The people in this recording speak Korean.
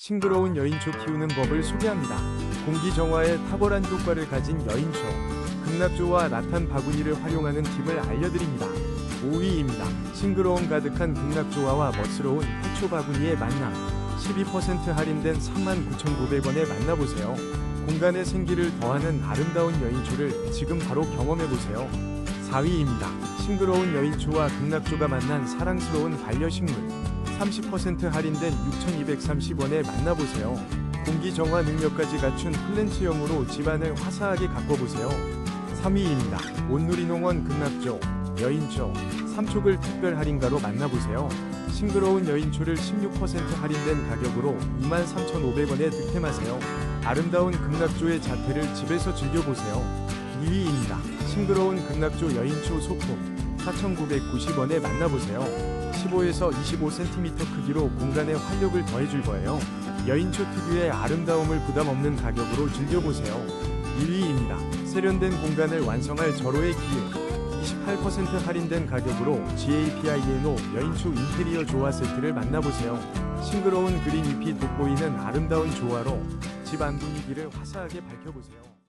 싱그러운 여인초 키우는 법을 소개합니다. 공기 정화에 탁월한 효과를 가진 여인초, 극락조와 라탄 바구니를 활용하는 팁을 알려드립니다. 5위입니다. 싱그러움 가득한 극락조화와 멋스러운 해초 바구니의 만남. 12% 할인된 39,900원에 만나보세요. 공간에 생기를 더하는 아름다운 여인초를 지금 바로 경험해보세요. 4위입니다. 싱그러운 여인초와 극락조가 만난 사랑스러운 반려식물. 30% 할인된 6,230원에 만나보세요. 공기 정화 능력까지 갖춘 플랜츠형으로 집안을 화사하게 가꿔보세요. 3위입니다. 온누리농원 극락조, 여인초, 삼촉을 특별 할인가로 만나보세요. 싱그러운 여인초를 16% 할인된 가격으로 23,500원에 득템하세요. 아름다운 극락조의 자태를 집에서 즐겨보세요. 2위입니다. 싱그러운 극락조 여인초 소품 4,990원에 만나보세요. 15에서 25cm 크기로 공간에 활력을 더해줄 거예요. 여인초 특유의 아름다움을 부담 없는 가격으로 즐겨보세요. 1위입니다. 세련된 공간을 완성할 절호의 기회. 28% 할인된 가격으로 GAPINO 여인초 인테리어 조화 세트를 만나보세요. 싱그러운 그린 잎이 돋보이는 아름다운 조화로 집 안 분위기를 화사하게 밝혀보세요.